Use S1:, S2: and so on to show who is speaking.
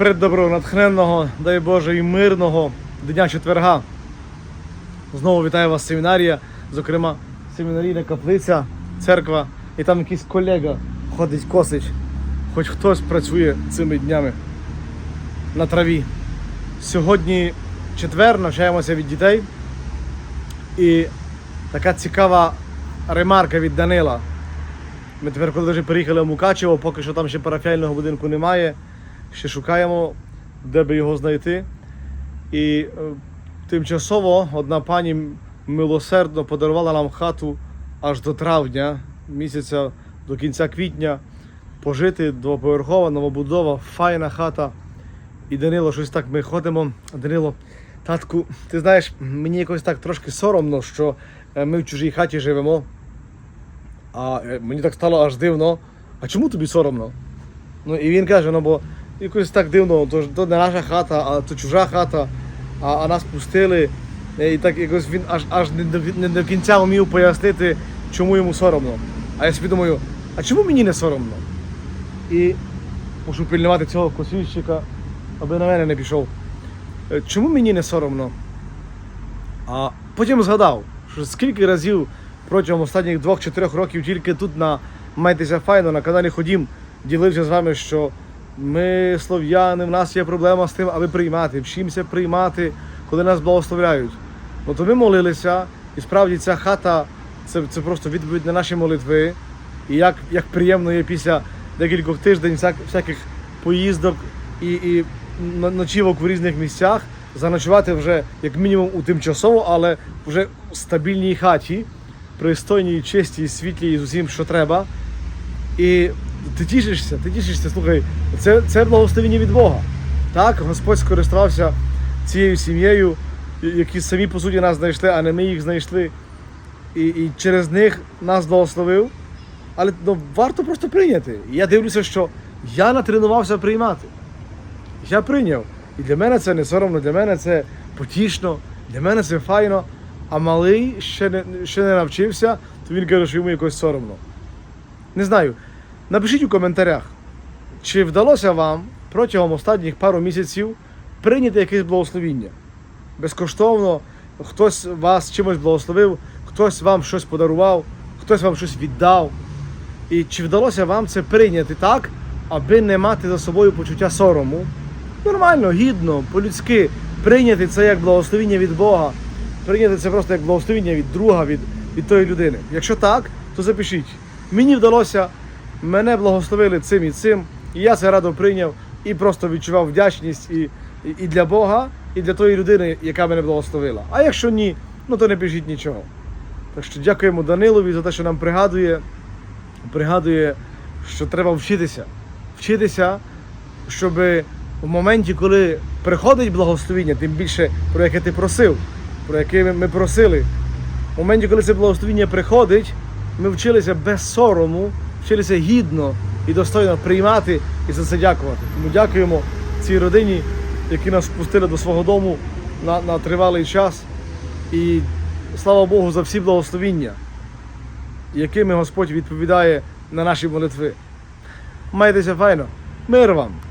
S1: Преддоброго, натхненного, дай Боже, і мирного дня четверга. Знову вітаю вас семінарія, зокрема, семінарійна каплиця, церква, і там якийсь колега ходить косить. Хоч хтось працює цими днями на траві. Сьогодні четвер, навчаємося від дітей. І така цікава ремарка від Данила. Ми тепер, коли вже переїхали в Мукачево, поки що там ще парафіального будинку немає. Ще шукаємо, де би його знайти. І е, тимчасово одна пані милосердно подарувала нам хату аж до травня місяця, до кінця квітня. Пожити двоповерхова, новобудова, файна хата. І Данило, щось так ми ходимо. Данило, татку, ти знаєш, мені якось так трошки соромно, що е, ми в чужій хаті живемо. А е, мені так стало аж дивно. А чому тобі соромно? Ну і він каже, ну бо якось так дивно, то, то не наша хата, а то чужа хата, а, а нас пустили. Е, І так якось він аж аж не до, не до кінця вмів пояснити, чому йому соромно. А я собі думаю, а чому мені не соромно? І мушу пильнувати цього косільщика, аби на мене не пішов. Е, Чому мені не соромно? А потім згадав, що скільки разів протягом останніх двох чи трьох років тільки тут на Майтеся Файно на каналі Ходім ділився з вами, що ми, слов'яни, в нас є проблема з тим, аби приймати, вчимося приймати, коли нас благословляють. Ну то ми молилися, і справді ця хата це, це просто відповідь на наші молитви. І як, як приємно є після декількох тиждень всяк, всяких поїздок і, і ночівок в різних місцях, заночувати вже як мінімум у тимчасово, але вже у стабільній хаті, пристойній, чистій, світлій з усім, що треба. І ти тішишся, ти тішишся, слухай, це, це благословення від Бога. Так, Господь скористався цією сім'єю, які самі по суті нас знайшли, а не ми їх знайшли. І, і через них нас благословив. Але ну, варто просто прийняти. І я дивлюся, що я натренувався приймати. Я прийняв. І для мене це не соромно, для мене це потішно, для мене це файно. А малий ще не, ще не навчився, то він каже, що йому якось соромно. Не знаю. Напишіть у коментарях, чи вдалося вам протягом останніх пару місяців прийняти якесь благословіння. Безкоштовно хтось вас чимось благословив, хтось вам щось подарував, хтось вам щось віддав. І чи вдалося вам це прийняти так, аби не мати за собою почуття сорому? Нормально, гідно, по-людськи прийняти це як благословіння від Бога, прийняти це просто як благословіння від друга, від, від тої людини. Якщо так, то запишіть. Мені вдалося, мене благословили цим і цим, і я це радо прийняв і просто відчував вдячність і, і, і для Бога, і для тої людини, яка мене благословила. А якщо ні, ну то не пишіть нічого. Так що дякуємо Данилові за те, що нам пригадує, пригадує, що треба вчитися. Вчитися, щоб в моменті, коли приходить благословіння, тим більше про яке ти просив, про яке ми просили, в моменті, коли це благословіння приходить, ми вчилися без сорому, вчилися гідно і достойно приймати і за це дякувати. Тому дякуємо цій родині, які нас впустили до свого дому на, на тривалий час. І слава Богу за всі благословіння, якими Господь відповідає на наші молитви. Майтеся файно. Мир вам!